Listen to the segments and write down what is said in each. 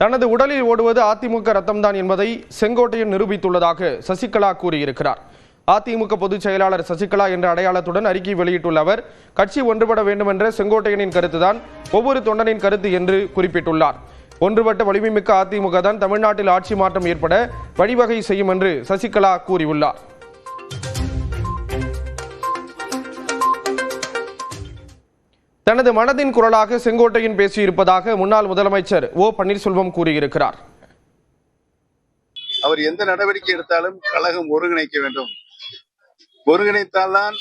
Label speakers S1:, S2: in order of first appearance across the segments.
S1: தனது உடலில் ஓடுவது அதிமுக ரத்தம்தான் என்பதை செங்கோட்டையன் நிரூபித்துள்ளதாக சசிகலா கூறியிருக்கிறார். அதிமுக பொதுச் செயலாளர் சசிகலா என்ற அடையாளத்துடன் அறிக்கை வெளியிட்டுள்ள அவர் கட்சி ஒன்றுபட வேண்டும் என்ற செங்கோட்டையனின் கருத்துதான் ஒவ்வொரு தொண்டனின் கருத்து என்று குறிப்பிட்டுள்ளார். ஒன்றுபட்ட வலிமைமிக்க அதிமுக தான் தமிழ்நாட்டில் ஆட்சி மாற்றம் ஏற்பட வழிவகை செய்யும் என்று சசிகலா கூறியுள்ளார். தனது மனதின் குரலாக செங்கோட்டையன் பேசியிருப்பதாக முன்னாள் முதலமைச்சர் ஓ பன்னீர்செல்வம் கூறியிருக்கிறார்.
S2: அவர் எந்த நடவடிக்கை எடுத்தாலும் கழகம் ஒருங்கிணைக்க வேண்டும். ஒருங்கிணைத்தால்தான்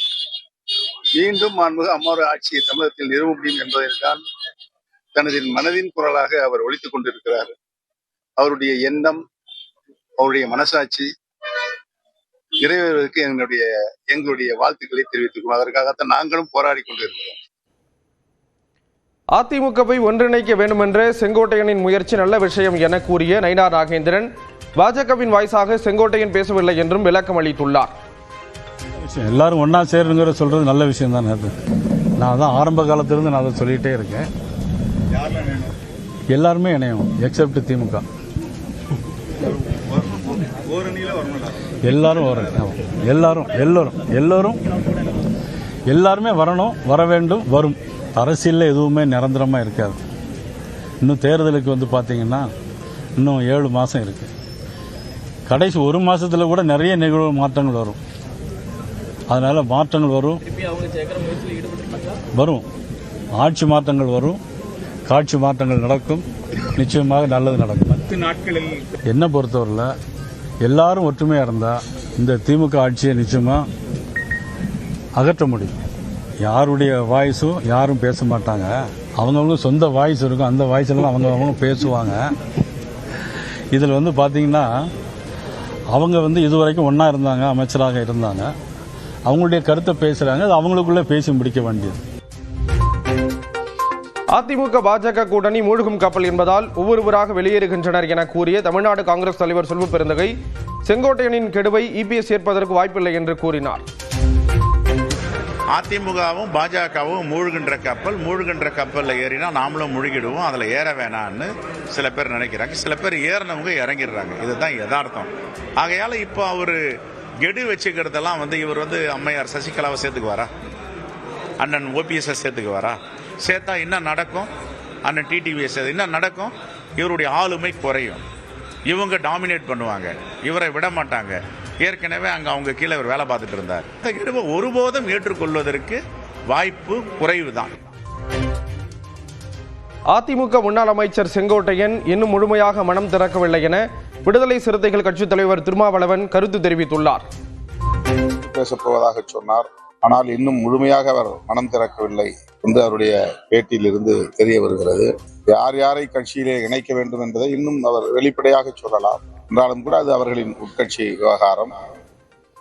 S2: மீண்டும் மாண்புமிகு அம்மாவோட ஆட்சியை தமிழகத்தில் நிறுவ முடியும் என்பதைத்தான் தனது மனதின் குரலாக அவர் ஒழித்துக் கொண்டிருக்கிறார். அவருடைய எண்ணம் அவருடைய மனசாட்சி நிறைவேறுவதற்கு எங்களுடைய எங்களுடைய வாழ்த்துக்களை தெரிவித்துக் அதற்காகத்தான் நாங்களும் போராடி கொண்டிருக்கிறோம்.
S1: அதிமுகவை ஒன்றிணைக்க வேண்டுமென்ற செங்கோட்டையனின் முயற்சி நல்ல விஷயம் என கூறிய நயினார் நாகேந்திரன் பாஜகவின் வாய்ஸாக செங்கோட்டையன் பேசவில்லை என்றும் விளக்கம் அளித்துள்ளார்.
S3: எல்லாரும் ஒன்றா சேருங்கிற சொல்கிறது நல்ல விஷயம் தானே அது. நான் தான் ஆரம்ப காலத்திலிருந்து நான் அதை சொல்லிகிட்டே இருக்கேன். எல்லாருமே இணையும் எக்ஸப்ட் திமுக. எல்லாரும் வரும் எல்லாரும் எல்லோரும் எல்லோரும் எல்லாருமே வரணும் வர வேண்டும் வரும். அரசியலில் எதுவுமே நிரந்தரமாக இருக்காது. இன்னும் தேர்தலுக்கு வந்து பார்த்தீங்கன்னா இன்னும் ஏழு மாதம் இருக்குது கடைசி ஒரு மாசத்துல கூட நிறைய நிகழ்வு மாற்றங்கள் வரும். அதனால மாற்றங்கள் வரும். வரும். ஆட்சி மாற்றங்கள் வரும். காட்சி மாற்றங்கள் நடக்கும். நிச்சயமாக நல்லது நடக்கும்.
S4: பத்து நாட்களில்
S3: என்னை பொறுத்தவரையில் எல்லாரும் ஒற்றுமையாக இருந்தால் இந்த திமுக ஆட்சியை நிச்சயமாக அகற்ற முடியும். யாருடைய வாய்ஸும் யாரும் பேச மாட்டாங்க. அவங்கவுங்க சொந்த வாய்ஸ் இருக்கும். அந்த வாய்ஸ்லாம் அவங்க பேசுவாங்க. இதில் வந்து பார்த்தீங்கன்னா அவங்க வந்து இதுவரைக்கும் ஒன்றா இருந்தாங்க அமைச்சராக இருந்தாங்க. அவங்களுடைய கருத்தை பேசுகிறாங்க அது அவங்களுக்குள்ளே பேசி முடிக்க வேண்டியது.
S1: அதிமுக பாஜக கூட்டணி மூழ்கும் கப்பல் என்பதால் ஒவ்வொருவராக வெளியேறுகின்றனர் என கூறிய தமிழ்நாடு காங்கிரஸ் தலைவர் செல்வ பெருந்தகை செங்கோட்டையனின் கெடுவை இபிஎஸ் ஏற்பதற்கு வாய்ப்பில்லை என்று கூறினார்.
S5: அதிமுகவும் பாஜகவும் மூழ்கின்ற கப்பல் மூழ்கின்ற கப்பலில் ஏறினா நாமளும் முழுகிடுவோம் அதில் ஏற வேணான்னு சில பேர் நினைக்கிறாங்க. சில பேர் ஏறினவங்க இறங்கிடுறாங்க. இதுதான் யதார்த்தம். ஆகையால் இப்போ அவர் கெடு வச்சுக்கிறதெல்லாம் வந்து இவர் வந்து அம்மையார் சசிகலாவை சேர்த்துக்குவாரா? அண்ணன் ஓபிஎஸ்ஸை சேர்த்துக்குவாரா? சேர்த்தா என்ன நடக்கும்? அண்ணன் டிடிவிஎஸ் என்ன நடக்கும்? இவருடைய ஆளுமை குறையும். இவங்க டாமினேட் பண்ணுவாங்க. இவரை விட மாட்டாங்க. ஏற்கனவே அங்கே அவங்க கீழே இவர் வேலை பார்த்துட்டு இருந்தார். இந்த கெடுவை ஒருபோதும் ஏற்றுக்கொள்வதற்கு வாய்ப்பு குறைவு தான்
S1: அதிமுக முன்னாள் அமைச்சர் செங்கோட்டையன் இன்னும் முழுமையாக மனம் திறக்கவில்லை என விடுதலை சிறுத்தைகள் கட்சித் தலைவர் திருமாவளவன் கருத்து தெரிவித்துள்ளார்.
S2: பேசப் போவதாக சொன்னார். ஆனால் இன்னும் முழுமையாக அவர் மனம் திறக்கவில்லை என்று அவருடைய பேட்டியிலிருந்து தெரிய வருகிறது. யார் யாரை கட்சியிலே இணைக்க வேண்டும் என்பதை இன்னும் அவர் வெளிப்படையாக சொல்லலாம். என்றாலும் கூட அது அவர்களின் உட்கட்சி விவகாரம்.